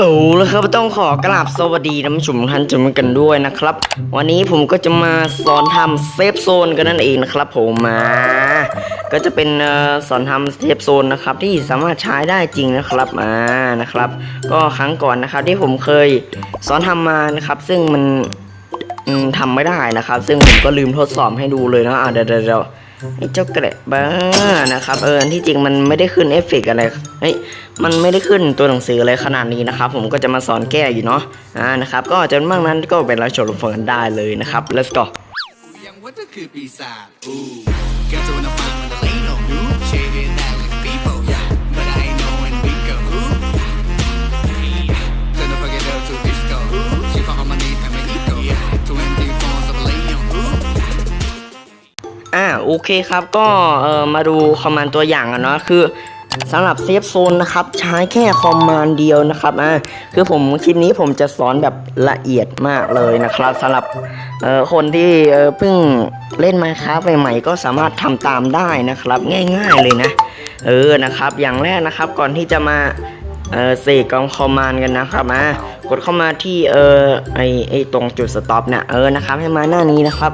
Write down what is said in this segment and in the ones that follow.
โอ้แล้วครับต้องขอกราบสวัสดีนผู้ชมทุกท่านทุกท่านกันด้วยนะครับ วันนี้ผมก็จะมาสอนทำเซฟโซนกันนั่นเองนะครับผมมา ก็จะเป็นสอนทำเซฟโซนนะครับที่สามารถใช้ได้จริงนะครับมานะครับ ก็ครั้งก่อนนะครับที่ผมเคยสอนทำมานะครับ ซึ่งมันทำไม่ได้นะครับ ซึ่งผมก็ลืมทดสอบให้ดูเลยนะอะเดี๋ยวเดี๋ยว ไอ้เจ้ากระบ้านะครับเออที่จริงมันไม่ได้ขึ้นเอฟเฟกอะไรเฮ้ยมันไม่ได้ขึ้นตัวหนังสืออะไรขนาดนี้นะครับผมก็จะมาสอนแก้อยู่เนาะอ่านะครับก็จนมากนั้นก็เป็นรับชมรับฟังกันได้เลยนะครับ let's go ยังว่าจะคือปีศาจอู้แกจะวัน โอเคครับก็เออมาดูคอมมานด์ตัวอย่างกันเนาะคือสำหรับเซฟโซนนะครับใช้แค่คอมมานด์เดียวนะครับอ่าคือผมคลิปนี้ผมจะสอนแบบละเอียดมากเลยนะครับสำหรับเอ่อคนที่เอ่อเพิ่งเล่นมาครับใหม่ๆก็สามารถทำตามได้นะครับ ง่ายๆเลยนะเออนะครับ อย่างแรกนะครับก่อนที่จะมาเออเสกกองคอมมานกันนะครับอ่ากดเข้ามาที่เออไอไอตรงจุดสต็อปเนี่ยเออนะครับให้มาหน้านี้นะครับ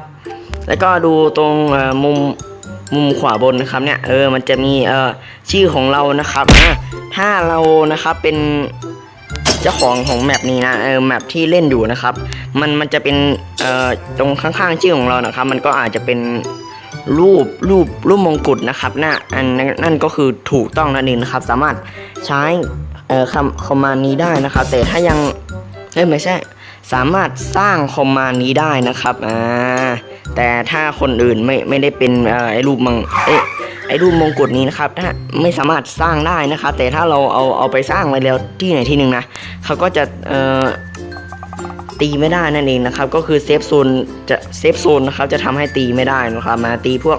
แล้วก็ดูตรงมุมมุมขวาบนนะครับเนี่ยเออมันจะมีเอ่อชื่อของเรานะครับอะถ้าเรานะครับเป็นเจ้าของของแมปนี้นะเออแมปที่เล่นอยู่นะครับ มันมันจะเป็นเอ่อตรงข้างๆชื่อของเรานะครับ มันก็อาจจะเป็นรูปรูปรูปมงกุฎนะครับนะอันนั้นนั่นก็คือถูกต้องนั่นเองนะครับ สามารถใช้เอ่อคำคอมมานด์นี้ได้นะครับ แต่ถ้ายังเอ้ยไม่ใช่ สามารถสร้างคอมมานด์นี้ได้นะครับอ่าแต่ถ้าคนอื่นไม่ไม่ได้เป็นไอ้รูปมังเอ้ไอ้รูปมงกุฎนี้นะครับถ้าไม่สามารถสร้างได้นะครับ แต่ถ้าเราเอาเอาไปสร้างไว้แล้วที่ไหนที่หนึ่งนะเขาก็จะเอ่อตีไม่ได้นั่นเองนะครับ ก็คือเซฟโซนจะเซฟโซนนะครับจะทำให้ตีไม่ได้นะครับ มาตีพวก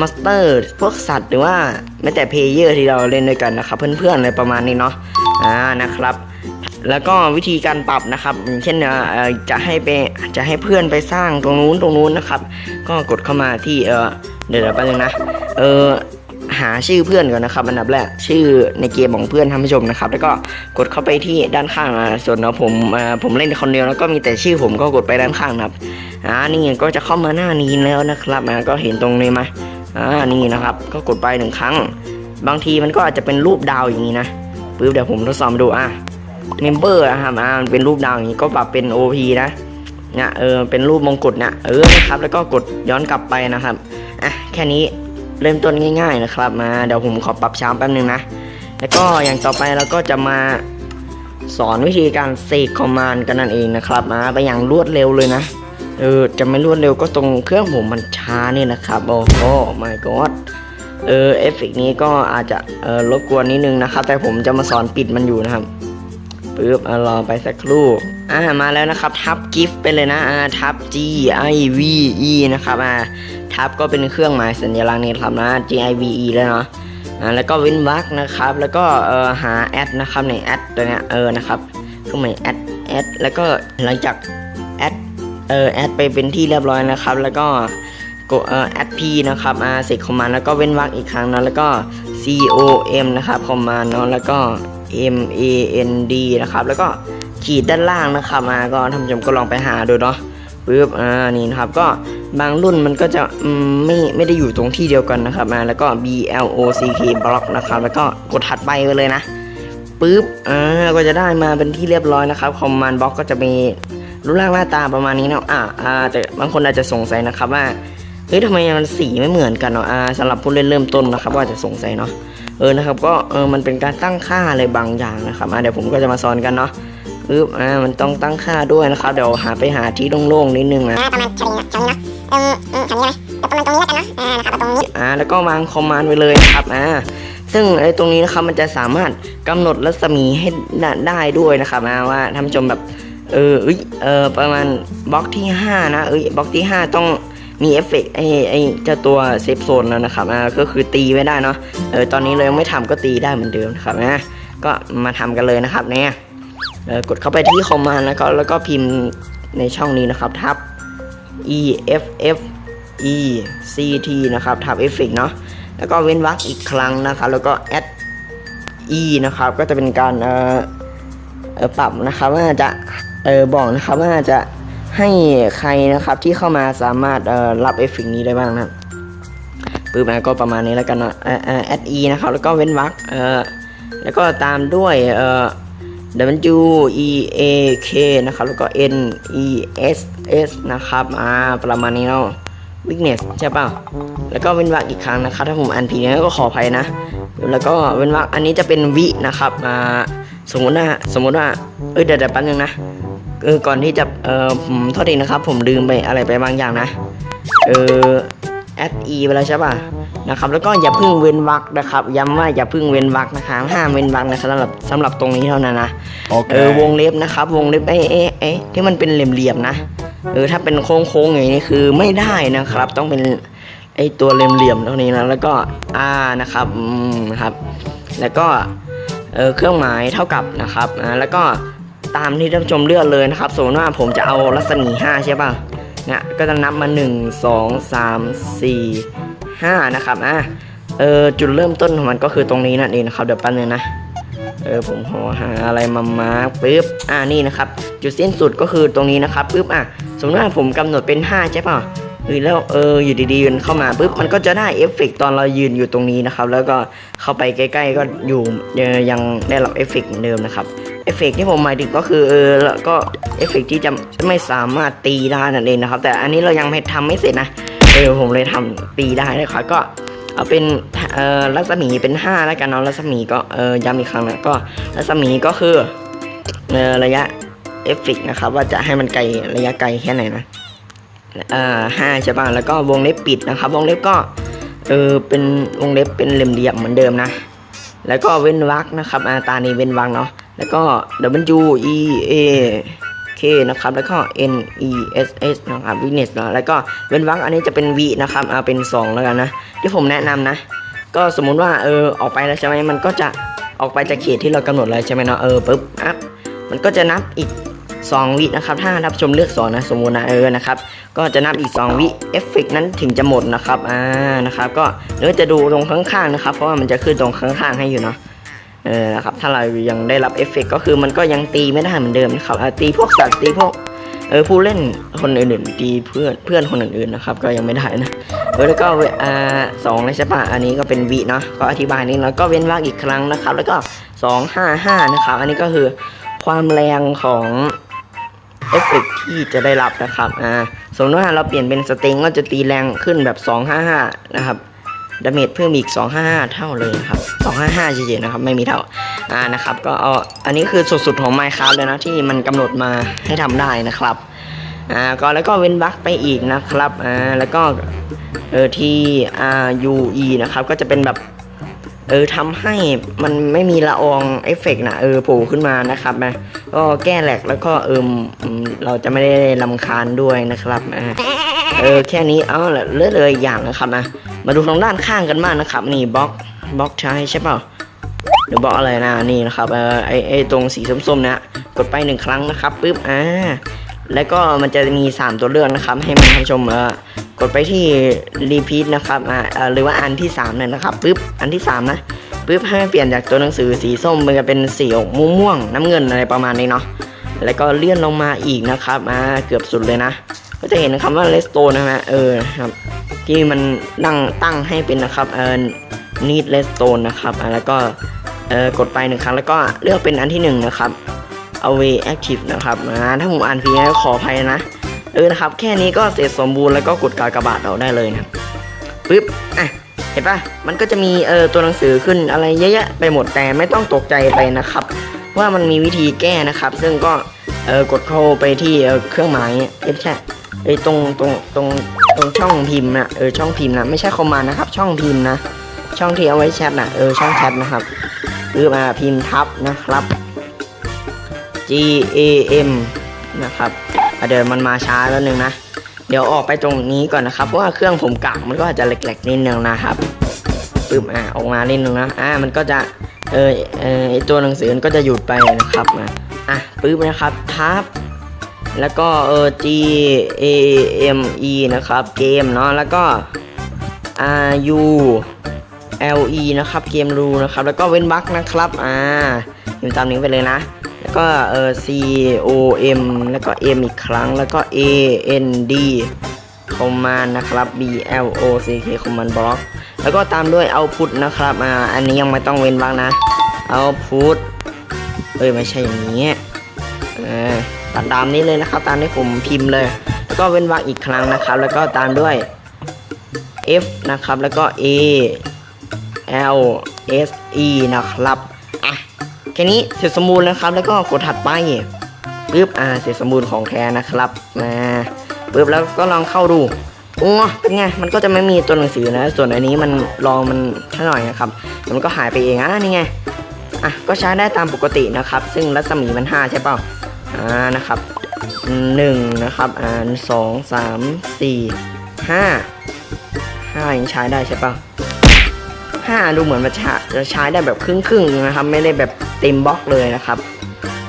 มาสเตอร์ พวกสัตว์หรือว่าแม้แต่เพลเยอร์ที่เราเล่นด้วยกันนะครับ เพื่อนๆอะไรประมาณนี้เนาะอ่านะครับ แล้วก็วิธีการปรับนะครับอย่างเช่นจะให้ไปจะให้เพื่อนไปสร้างตรงนู้นตรงนู้นนะครับ ก็กดเข้ามาที่เออเดี๋ยวเดี๋ยวแป๊บนึงนะเออหาชื่อเพื่อนก่อนนะครับอันดับแรกชื่อในเกมของเพื่อนท่านผู้ชมนะครับ แล้วก็กดเข้าไปที่ด้านข้างส่วนเราผมผมเล่นคนเดียวแล้วก็มีแต่ชื่อผมก็กดไปด้านข้างนะครับอ่านี่ก็จะเข้ามาหน้านี้แล้วนะครับอ่าก็เห็นตรงนี้ไหมอ่านี่นะครับ ก็กดไปหนึ่งครั้ง บางทีมันก็อาจจะเป็นรูปดาวอย่างนี้นะปึ๊บเดี๋ยวผมทดสอบดูอะ เมมเบอร์นะครับอ่ามันเป็นรูปดาวอย่างนี้ก็ปรับเป็น OP นะเนี่ยเออเป็นรูปมงกุฎเนี่ยเออนะครับแล้วก็กดย้อนกลับไปนะครับอะแค่นี้เริ่มต้นง่าย ๆนะครับมาเดี๋ยวผมขอปรับช้าแป๊บนึงนะแล้วก็อย่างต่อไปเราก็จะมาสอนวิธีการเสกคอมมานด์กันนั่นเองนะครับมาไปอย่างรวดเร็วเลยนะเออจะไม่รวดเร็วก็ตรงเครื่องผมมันช้านี่นะครับโอ้โห my god เออเอฟเฟกนี้ก็อาจจะเออรบกวนนิดนึงนะครับ แต่ผมจะมาสอนปิดมันอยู่นะครับ ปึ๊บอะรอไปสักครู่อ่ามาแล้วนะครับทับกิฟต์ไปเลยนะอ่าทับ G I V E นะครับอ่าทับก็เป็นเครื่องหมายสัญลักษณ์นี่ครับนะ G I V E แล้วเนาะอ่าแล้วก็เว้นวรรคนะครับ แล้วก็เอ่อหาแอดนะครับในแอดตัวเนี้ยเออนะครับเครื่องหมายแอดแอดแล้วก็หลังจากแอดเออแอดไปเป็นที่เรียบร้อยนะครับ แล้วก็กดเอ่อ add p นะครับอ่าเสร็จคอมมานด์แล้วก็เว้นวรรคอีกครั้งนะแล้วก็ o m นะครับคอมมานเนาะแล้วก็ m a n d นะครับ แล้วก็ขีดด้านล่างนะครับมาก็ท่านผู้ชมก็ลองไปหาดูเนาะปึ๊บอ่านี่นะครับก็บางรุ่นมันก็จะมไม่ไม่ได้อยู่ตรงที่เดียวกันนะครับมาแล้วก็ b l o c k block นะครับ แล้วก็กดถัดไปไปเลยนะปึ๊บอ่าก็จะได้มาเป็นที่เรียบร้อยนะครับคอมมานด์บล็อกก็จะมีรูปร่างหน้าตาประมาณนี้เนาะอ่าอ่าแต่บางคนอาจจะสงสัยนะครับว่า เฮ้ยทำไมมันสีไม่เหมือนกันเนาะอ่าสำหรับผู้เล่นเริ่มต้นนะครับก็อาจจะสงสัยเนาะเออนะครับก็เออมันเป็นการตั้งค่าอะไรบางอย่างนะครับอ่าเดี๋ยวผมก็จะมาสอนกันเนาะปึ๊บอ่ามันต้องตั้งค่าด้วยนะครับเดี๋ยวหาไปหาที่โล่งๆนิดนึงนะประมาณแถวนี้นะแถวนี้เนาะเอืมอืมแถวนี้นะเดี๋ยวประมาณตรงนี้แล้วกันเนาะอ่านะครับตรงนี้อ่าแล้วก็วางคอมมานด์ไว้เลยนะครับอ่าซึ่งไอ้ตรงนี้นะครับมันจะสามารถกำหนดรัศมีให้ได้ด้วยนะครับอ่าว่าท่านผู้ชมแบบเออเอ้ยเออประมาณบล็อกที่ 5 นะเอ้ยบล็อกที่ 5 ต้อง มีเอฟเฟกไอ้ไอเจ้าตัวเซฟโซนแล้วนะครับอ่าก็คือตีไม่ได้เนาะเออตอนนี้เรายังไม่ทำก็ตีได้เหมือนเดิมนะครับนะก็มาทำกันเลยนะครับเนี่ยเออกดเข้าไปที่คอมมานด์แล้วก็แล้วก็พิมพ์ในช่องนี้นะครับทับ e f f e c t นะครับทับเอฟเฟกเนาะแล้วก็เว้นวรรคอีกครั้งนะครับแล้วก็ add e นะครับก็จะเป็นการเออปรับนะครับว่าจะเออบอกนะครับว่าจะ ให้ใครนะครับที่เข้ามาสามารถรับเอฟเฟกนี้ได้บ้างนะปึ๊บนะก็ประมาณนี้แล้วกันนะเออเออ e นะครับ แล้วก็เว้นวรรคแล้วก็ตามด้วยเออ W E A K นะครับ แล้วก็ N E S S นะครับอ่าประมาณนี้เนาะ weakness ใช่เปล่าแล้วก็เว้นวรรคอีกครั้งนะครับ ถ้าผมอ่านผิดเนี่ยก็ขออภัยนะ แล้วก็เว้นวรรคอันนี้จะเป็นวินะครับอ่าสมมุติว่าสมมุติว่า เอ้ยเดาเดี๋ยวแป๊บนึงนะ เออก่อนที่จะเออผมโทษทีนะครับ ผมลืมไปอะไรไปบางอย่างนะเออ at e ไปแล้วใช่ป่ะนะครับ แล้วก็อย่าเพึ่งเว้นวรรคนะครับ ย้ำว่าอย่าเพึ่งเว้นวรรคนะครับห้ามเว้นวรรคนะครับสำหรับสำหรับตรงนี้เท่านั้นนะเออวงเล็บนะครับ วงเล็บเอ๊ะเอ๊ะเอ๊ะที่มันเป็นเหลี่ยมๆนะเออถ้าเป็นโค้งๆอย่างนี้คือไม่ได้นะครับ ต้องเป็นไอตัวเหลี่ยมๆเท่านี้นะแล้วก็อ่านะครับอืมนะครับ แล้วก็เออเครื่องหมายเท่ากับนะครับอ่าแล้วก็ ตามที่ท่านผู้ชมเลือกเลยนะครับสมมติว่าผมจะเอารัศมี 5 ใช่ป่ะเนี่ยก็จะนับมา 1 2 3 4 5 นะครับอะเออจุดเริ่มต้นของมันก็คือตรงนี้นั่นเองนะครับเดี๋ยวแป๊บนึงนะเออผมขอหาอะไรมามาร์คปึ๊บอ่านี่นะครับจุดสิ้นสุดก็คือตรงนี้นะครับปึ๊บอะสมมติว่าผมกำหนดเป็น 5 ใช่ป่ะเออแล้วเอออยู่ดีๆยืนเข้ามาปึ๊บมันก็จะได้เอฟเฟกต์ตอนเรายืนอยู่ตรงนี้นะครับ แล้วก็เข้าไปใกล้ ๆ ก็อยู่ยังได้รับเอฟเฟกต์เหมือนเดิมนะครับ เอฟเฟกต์ที่ผมหมายถึงก็คือเออแล้วก็เอฟเฟกต์ที่จะไม่สามารถตีได้นั่นเองนะครับ แต่อันนี้เรายังไม่ทำไม่เสร็จนะเออผมเลยทำตีได้นะครับก็เอาเป็นเอ่อรัศมีเป็น 5 แล้วกันเนาะรัศมีก็เออย้ำอีกครั้งนะก็รัศมีก็คือเออระยะเอฟเฟกนะครับ ว่าจะให้มันไกลระยะไกลแค่ไหนนะเอ่อห้าใช่ป่ะแล้วก็วงเล็บปิดนะครับ วงเล็บก็เออเป็นวงเล็บเป็นเหลี่ยมเหมือนเดิมนะ แล้วก็เว้นวรรคนะครับอาตานี้เว้นวรรคเนาะ แล้วก็ W E A K นะครับ แล้วก็ N E S S นะครับ witness เนะแล้วก็เว้นวรรคอันนี้จะเป็น V นะครับเอาเป็น 2 แล้วกันนะ ที่ผมแนะนำนะ ก็สมมุติว่าเออออกไปแล้วใช่ไหมมันก็จะออกไปจากเขตที่เรากำหนดเลยใช่ไหมเนาะเออปุ๊บอะมันก็จะนับอีก 2 วินะครับ ถ้าท่านผู้ชมเลือกสอนนะสมมุตินะเออนะครับ ก็จะนับอีก 2 วิเอฟเฟกนั้นถึงจะหมดนะครับอ่านะครับ ก็เดี๋ยวจะดูตรงข้างๆนะครับ เพราะว่ามันจะขึ้นตรงข้างๆให้อยู่เนาะ เออนะครับถ้าเรายังได้รับเอฟเฟกต์ก็คือมันก็ยังตีไม่ได้เหมือนเดิมนะครับตีพวกสัตว์ตีพวกเออผู้เล่นคนอื่นๆตีเพื่อนเพื่อนคนอื่นๆนะครับ ก็ยังไม่ได้นะเออแล้วก็เวอ่าสองเลยใช่ปะอันนี้ก็เป็นวิเนาะก็อธิบายนี้แล้วก็เว้นวรรคอีกครั้งนะครับ แล้วก็สองห้าห้านะครับ อันนี้ก็คือความแรงของเอฟเฟกต์ที่จะได้รับนะครับอ่าสมมติว่าเราเปลี่ยนเป็นสเต็งก็จะตีแรงขึ้นแบบ255นะครับ ดาเมจเพิ่มอีก 255 เท่าเลยครับ 255เฉยๆนะครับ ไม่มีเท่า อ่านะครับ ก็เอาอันนี้คือสุดๆของ Minecraft เลยนะที่มันกำหนดมาให้ทำได้นะครับ อ่าก็แล้วก็เว้นวรรคไปอีกนะครับ อ่าแล้วก็เออที่ R U E นะครับ ก็จะเป็นแบบเออทำให้มันไม่มีละอองเอฟเฟกต์นะเออโผล่ขึ้นมานะครับนะก็แก้แหลกแล้วก็เออเราจะไม่ได้ลำคาญด้วยนะครับอ่า เออแค่นี้เอาละเลือเลยอย่างนะครับนะมาดูทางด้านข้างกันบ้างนะครับ นี่บล็อกบล็อกใช้ใช่เปล่าหรือบล็อกอะไรนะนี่นะครับเออไอไอตรงสีส้มๆนะกดไปหนึ่งครั้งนะครับปุ๊บอ่าแล้วก็มันจะมี 3 ตัวเลือกนะครับ ให้มันท่านชมเออกดไปที่ repeat นะครับอ่าหรือว่าอันที่3เนี่ยนะครับปุ๊บอันที่ 3 นะปุ๊บให้เปลี่ยนจากตัวหนังสือสีส้มมันเป็นสีออกม่วงๆน้ำเงินอะไรประมาณนี้เนาะแล้วก็เลื่อนลงมาอีกนะครับอ่าเกือบสุดเลยนะ ก็จะเห็นคำว่า redstone นะฮะเออครับ ที่มันตั้งตั้งให้เป็นนะครับเออ need redstone นะครับแล้วก็เออกดไปหนึ่งครั้งแล้วก็เลือกเป็นอันที่หนึ่งนะครับ away active นะครับอ่าถ้าผมอ่านผิดก็ขออภัยนะ เออนะครับ แค่นี้ก็เสร็จสมบูรณ์แล้วก็กดกากบาทเราได้เลยนะปึ๊บอะเห็นปะมันก็จะมีเออตัวหนังสือขึ้นอะไรเยอะแยะไปหมดแต่ไม่ต้องตกใจไปนะครับ ว่ามันมีวิธีแก้นะครับ ซึ่งก็เออกดเข้าไปที่เเครื่องหมายเอฟแช ไอยตรงตรงตรงตรงช่องพิมพ์นะเออช่องพิมพ์นะไม่ใช่คอมมานด์นะครับ ช่องพิมพ์นะ ช่องที่เอาไว้แชทนะเออช่องแชทนะครับคือมาพิมพ์ทับนะครับ G A M นะครับเดี๋ยวมันมาช้าแล้วนึงนะ เดี๋ยวออกไปตรงนี้ก่อนนะครับเพราะว่าเครื่องผมกากมันก็อาจจะแหลกๆนิดนึงนะครับปึ๊บอะออกมานิดนึงนะอ่ามันก็จะเออเออไอตัวหนังสือมันก็จะหยุดไปนะครับมาอะปึ๊บนะครับทับ แล้วก็เออ G A M E นะครับเกมเนาะแล้วก็ R U L E นะครับเกมรูนะครับ แล้วก็เว้นวรรคนะครับอ่าพิมพ์ตามนี้ไปเลยนะ แล้วก็เออ C O M แล้วก็ M อีกครั้งแล้วก็ A N D command นะครับ B L O C K command block แล้วก็ตามด้วย output นะครับอ่าอันนี้ยังไม่ต้องเว้นวรรคนะ output เอ้ยไม่ใช่อย่างนี้เออ ตัดตามนี้เลยนะครับ ตามที่ผมพิมพ์เลย แล้วก็เว้นวรรคอีกครั้งนะครับ แล้วก็ตามด้วย F นะครับ แล้วก็ A L S E นะครับอะแค่นี้เสร็จสมบูรณ์แล้วครับ แล้วก็กดถัดไปปึ๊บอ่าเสร็จสมบูรณ์ของแท้นะครับมาปึ๊บแล้วก็ลองเข้าดูโอ้เป็นไงมันก็จะไม่มีตัวหนังสือนะ ส่วนอันนี้มันลองมันถ้าหน่อยนะครับมันก็หายไปเองอะนี่ไงอะก็ใช้ได้ตามปกตินะครับ ซึ่งรัศมีมัน5ใช่เปล่า อ่านะครับหนึ่งนะครับอ่าสองสามสี่ห้าห้ายังใช้ได้ใช่ปล่าห้าดูเหมือนมันจะจะใช้ได้แบบครึ่งครึ่งๆนะครับ ไม่ได้แบบเต็มบล็อกเลยนะครับ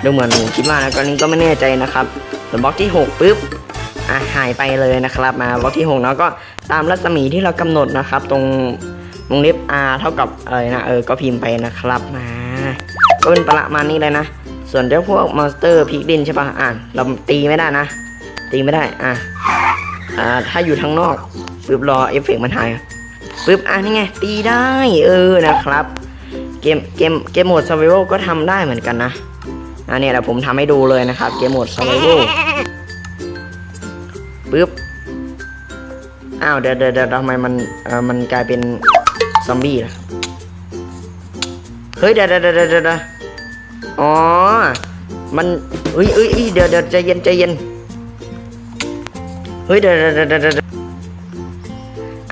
ดูเหมือนผมคิดว่านะก็นี้ก็ไม่แน่ใจนะครับส่วนบล็อกที่6ปุ๊บอะหายไปเลยนะครับ มาบล็อกที่6เนาะก็ตามรัศมีที่เรากำหนดนะครับ ตรงวงเล็บ r เท่ากับอะไรนะเออก็พิมพ์ไปนะครับมาก็เป็นประมาณนี้เลยนะ ส่วนเจ้าพวกมอนสเตอร์พิกดินใช่ปะอ่าเราตีไม่ได้นะ ตีไม่ได้ อะ อ่า ถ้าอยู่ทางนอกปุ๊บรอเอฟเฟกต์มันหายปึ๊บ อะ นี่ไง ตีได้ เออ นะครับ เกม เกม เกมโหมด survival ก็ทำได้เหมือนกันนะอันนี้แหละผมทำให้ดูเลยนะครับ เกมโหมด survival ปึ๊บ อ้าวเดี๋ยวเดี๋ยวเดี๋ยวทำไมมัน เออมันกลายเป็นซอมบี้ล่ะ เฮ้ย เดี๋ยวเดี๋ยวเดี๋ยวเดี๋ยว อ๋อ มันเอ้ยเอ้ยเอ้ยเดี๋ยวเดี๋ยวใจเย็นใจเย็น เฮ้ยเดี๋ยวเดี๋ยวเดี๋ยวเดี๋ยวเดี๋ยว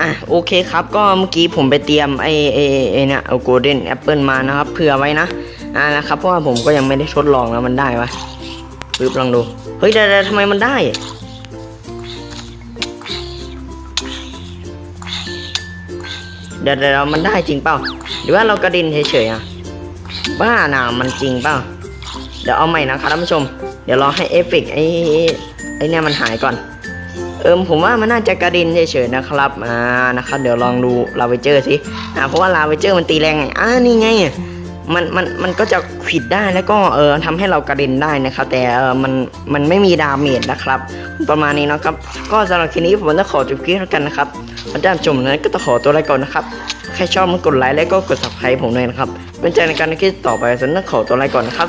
อะโอเคครับก็เมื่อกี้ผมไปเตรียมไอ้ไอ้ไอเนี่ยเอาโกลเด้นแอปเปิลมานะครับเผื่อไว้นะอ่านะครับเพราะว่าผมก็ยังไม่ได้ทดลองแล้วมันได้ปะปึ๊บลองดู เฮ้ยเดี๋ยวเดี๋ยวทำไมมันได้เดี๋ยวเดี๋ยวมันได้จริงเปล่า หรือว่าเรากระดินเฉยๆอะ บ้าน่ะมันจริงเปล่าเดี๋ยวเอาใหม่นะครับท่านผู้ชม เดี๋ยวรอให้เอฟเฟกไอ้ไอ้เนี่ยมันหายก่อน เอิมผมว่ามันน่าจะกระดินเฉยๆนะครับอ่านะครับเดี๋ยวลองดูลาเวเจอร์สิอ่าเพราะว่าลาเวเจอร์มันตีแรงไงอ่านี่ไงมันมันมันก็จะขิดได้แล้วก็เออทำให้เรากระเด็นได้นะครับ แต่เออมันมันไม่มีดาเมจนะครับ ประมาณนี้นะครับ ก็สำหรับคลิปนี้ผมจะขอจบคลิปแล้วกันนะครับอาจารย์ชมนั้นก็ต้องขอตัวลาก่อนนะครับ ใครชอบมันกดไลค์และก็กด subscribe ผมด้วยนะครับเป็นใจในการคลิปต่อไปฉันต้องขอตัวลาก่อนนะครับ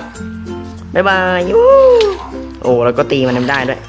บ๊ายบายยูโอ้แล้วก็ตีมันได้ด้วย